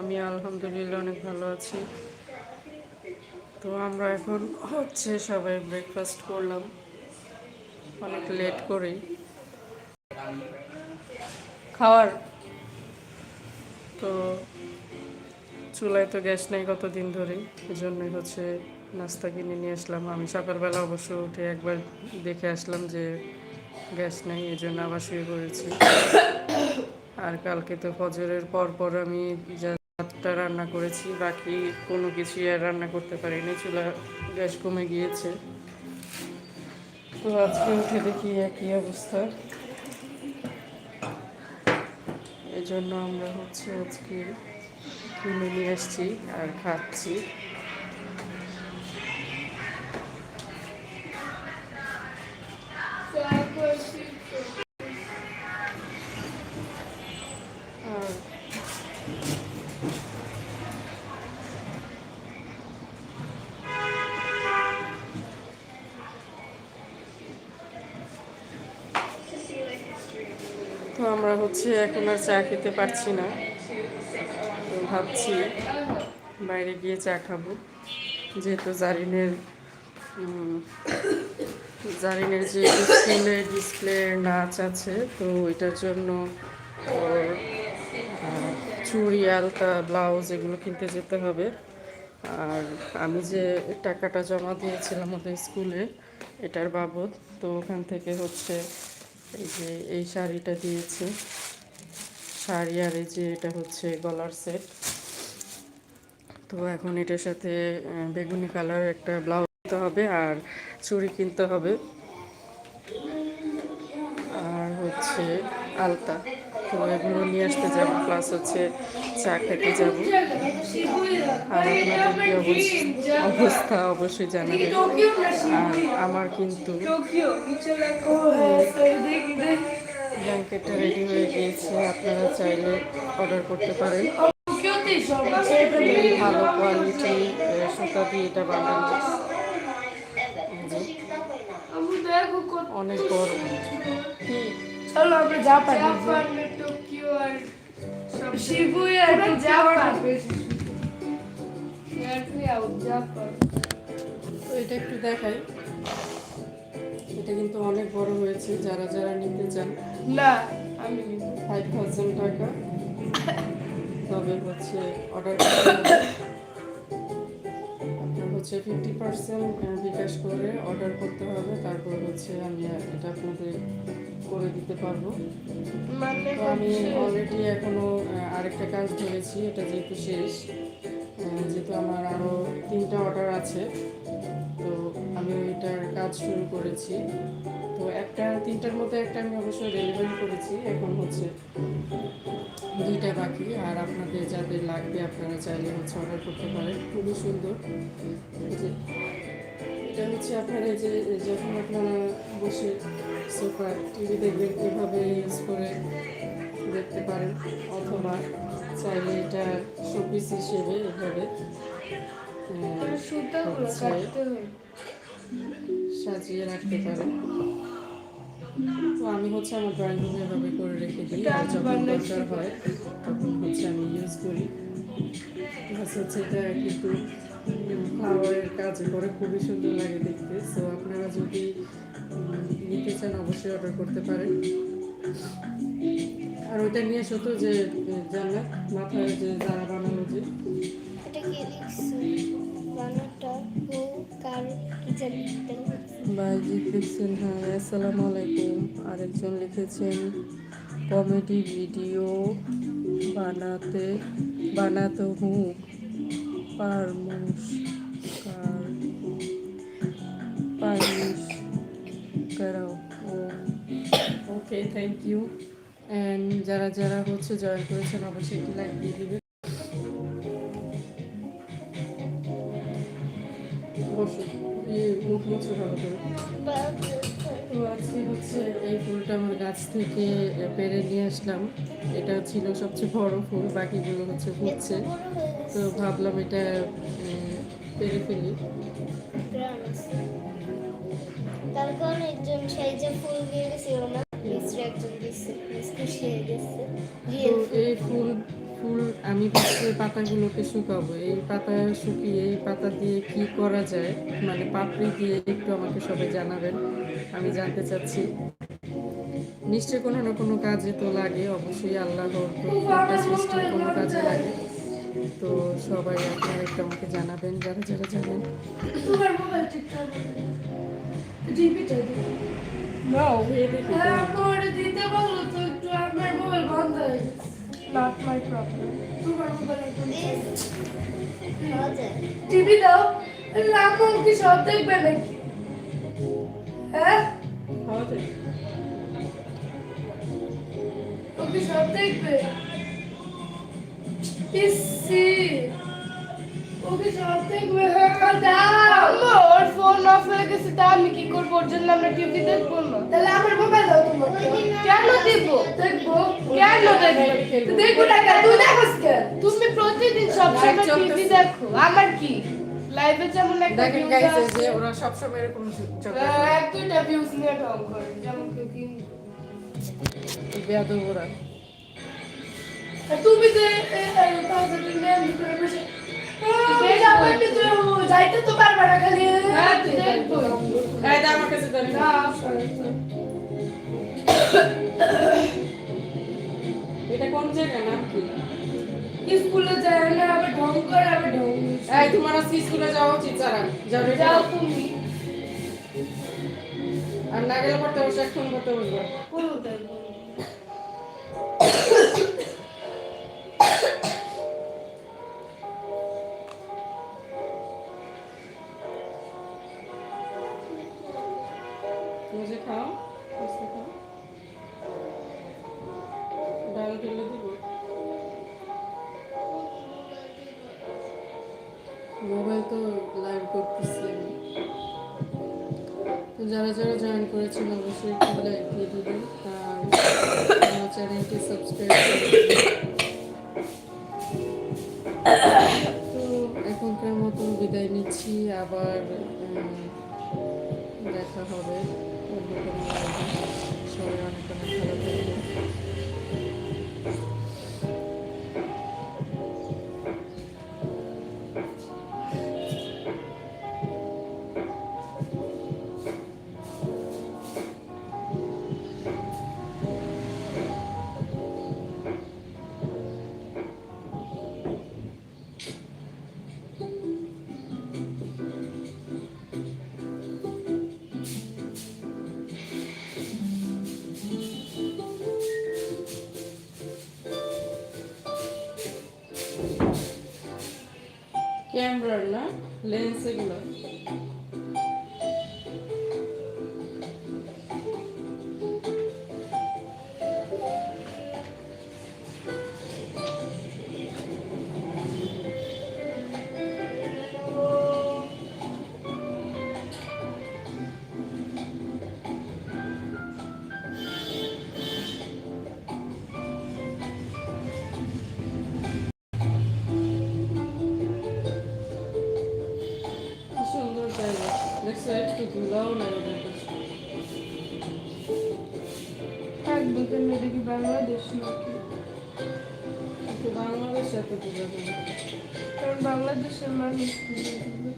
আমি আলহামদুলিল্লাহ অনেক ভালো আছি। তো আমরা এখন হচ্ছে সবাই ব্রেকফাস্ট করলাম। অনেক লেট করেই। খাওয়ার? তো চুলায় তো গ্যাস নেই কতদিন ধরেই এই জন্যই হচ্ছে নাস্তা কিনে নিয়ে আসলাম। আমি সকালবেলা অবশ্য উঠে একবার দেখে আসলাম যে গ্যাস নেই এই জন্য আবার শুয়ে পড়েছি। আর কালকে তো ফজরের পর পর আমি যা ভাতটা রান্না করেছি, বাকি কোনো কিছুই আর রান্না করতে পারিনি, চুলা, গ্যাস কমে গিয়েছে। তো আজকে উঠে দেখি একই অবস্থা। এজন্য জন্য আমরা হচ্ছে আজকে কিনে নিয়ে আসছি আর খাচ্ছি। হচ্ছে এখন আর চা খেতে পারছি না। তো ভাবছি বাইরে গিয়ে চা খাব। যেহেতু জারিনের জারিনের যে স্কুলে ডিসপ্লে নাচ আছে, তো ওইটার জন্য চুড়ি, আলতা, ব্লাউজ এগুলো কিনতে যেতে হবে। আর আমি যে টাকাটা জমা দিয়েছিলাম ওদের স্কুলে, এটার বাবদ, তো ওখান থেকে হচ্ছে এই যে এই শাড়িটা দিয়েছে। শাড়ি আর এই যে এটা হচ্ছে গলার সেট। তো এখন এটার সাথে বেগুনি কালার একটা ব্লাউজ কিনতে হবে আর চুড়ি কিনতে হবে। আর হচ্ছে আলতা। তো এগুলো নিয়ে আসতে যাব প্লাস হচ্ছে চা খেতে যাব। আর আপনাদের কি অবস- অবস্থা অবশ্যই জানাবেন। আর আমার কিন্তু ব্ল্যাঙ্কেটটা রেডি হয়ে গিয়েছে আপনারা চাইলে অর্ডার করতে পারেন। ভালো কোয়ালিটি সুতা দিয়ে এটা বানানো। অনেক বড়। চলো আমরা জাপান জাপান টোকিও আর আউট জাপান। তো এটা একটু দেখাই। এটা কিন্তু অনেক বড় হয়েছে যারা যারা নিতে চান। না আমি ফাইভ থাউজেন্ড টাকা। তবে হচ্ছে অর্ডার আপনার হচ্ছে ফিফটি পার্সেন্ট বিকাশ করে অর্ডার করতে হবে তারপর হচ্ছে আমি এটা আপনাদের করে দিতে পারব। মানে তো আমি অলরেডি এখনও আরেকটা কাজ ধরেছি এটা যেহেতু শেষ যেহেতু আমার আরও তিনটা অর্ডার আছে কাজ শুরু করেছি। তো একটা তিনটার মধ্যে একটা আমি অবশ্যই ডেলিভারি করেছি। এখন হচ্ছে দুইটা বাকি। আর আপনাদের যাদের লাগবে আপনারা চাইলে হচ্ছে অর্ডার করতে পারেন। খুবই সুন্দর। যে এটা হচ্ছে আপনারা যে যখন আপনারা বসে সোফা টিভি দেখবেন এভাবে ইউজ করে দেখতে পারেন। অথবা চাইলে এটা শোপিস হিসেবে এভাবে আহ, সাজিয়ে রাখতে পারেন তো আমি হচ্ছে আমার ড্রয়িং রুমে এভাবে করে রেখে দিই, আর যখন দরকার হয়, তখন হচ্ছে আমি ইউজ করি। প্লাস হচ্ছে এটা কিন্তু ফ্লাওয়ারের কাজ করে, খুবই সুন্দর লাগে দেখতে। সো আপনারা যদি নিতে চান, অবশ্যই অর্ডার করতে পারেন। আর ওইটা নিয়ে শুধু যে জানলা, মাথায় যে যারা বানানো যে। এটা কি লিখছে বানাটা হো কার জানি লিখছে। লিখছেন হ্যাঁ আসসালামু আলাইকুম আরেকজন লিখেছেন, কমেডি ভিডিও বানাতে বানাতে হুঁ পারমুশ কার পারমিশ করাও ও, ওকে থ্যাংক ইউ অ্যান্ড যারা যারা হচ্ছে জয়েন করেছেন, অবশ্যই একটি লাইক দিয়ে দিবেন এই ফুলটা আমার গাছ থেকে পেরে নিয়ে আসলাম এটা ছিল সবচেয়ে বড় ফুল বাকিগুলো হচ্ছে ফুটছে তো ভাবলাম এটা পেরে ফেলি আছে। একজন সেই ফুল দিয়ে আমি পাশে পাতাগুলোকে শুকাবো? এই পাতা শুকিয়ে এই পাতা দিয়ে কি করা যায়? মানে পাপড়ি দিয়ে একটু আমাকে সবাই জানাবেন আমি জানতে চাচ্ছি। নিশ্চয়ই কোনো না কোনো কাজে তো লাগে অবশ্যই আল্লাহর সৃষ্টির কোনো কাজে লাগে। তো সবাই আপনারা একটু আমাকে জানাবেন যারা যারা জানেন। দিতে তো একটু আমার মোবাইল বন্ধ হয়ে গেছে। নট মাই প্রবলেম তোমার মোবাইল একদম খাওয়া যায় টিভি দাও রাখো কি সব দেখবে নাকি হ্যাঁ খাওয়া যায় ও কি সব দেখবে ইসি ও কি সব দেখবে হ্যাঁ দাও ওর ফোন অফ হয়ে গেছে তা আমি কি জন্য আমরা টিভি দেখব না তাহলে আমার মোবাইল দাও তোমার। কেন দিব? দেখব। কেন দেখব দেখব না কেন? তুই দেখোস কেন তুমি প্রতিদিন সবসময় Live চলতেছে। টিভি দেখো। আমার কি? লাইভে যেমন একটা দেখেন গাইছে যে ওরা সবসময় এরকম আহ, এক দুইটা ভিউজ নিয়ে ঢং করে যেমন কেউ কিনবে। বেয়াদব ওরা। আর তুমি যে তাহলে নেন করে বসে তুই যাইতে তো পারবে না খালি আমার কাছে এটা কোন জায়গা নাম কি স্কুলে যায় না আবার ঢং করে আবার ঢং এই তোমার আজকে স্কুলে যাওয়া উচিত সারা যাও যাও তুমি। আর না গেলে পড়তে বসে করতে বলব কোনো লাইভ করতেছি আমি। তো যারা যারা জয়েন করেছেন, অবশ্যই একটু লাইক দিয়ে দিবেন। আর আমার চ্যানেলটি সাবস্ক্রাইব করে তো এখনকার মতো বিদায় নিচ্ছি। আবার দেখা হবে। ক্যামেরার না লেন্স দেখছ একটু ধুলাও নাই ওদের কাছে এক বলতে মেয়েটা কি বাংলাদেশ নাকি কিন্তু বাংলাদেশে এত ধুলা কেন? কারণ বাংলাদেশের মানুষ পাতাগুলো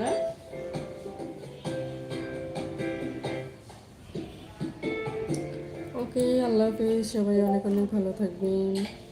না ওকে আল্লাহ হাফেজ সবাই অনেক অনেক ভালো থাকবেন।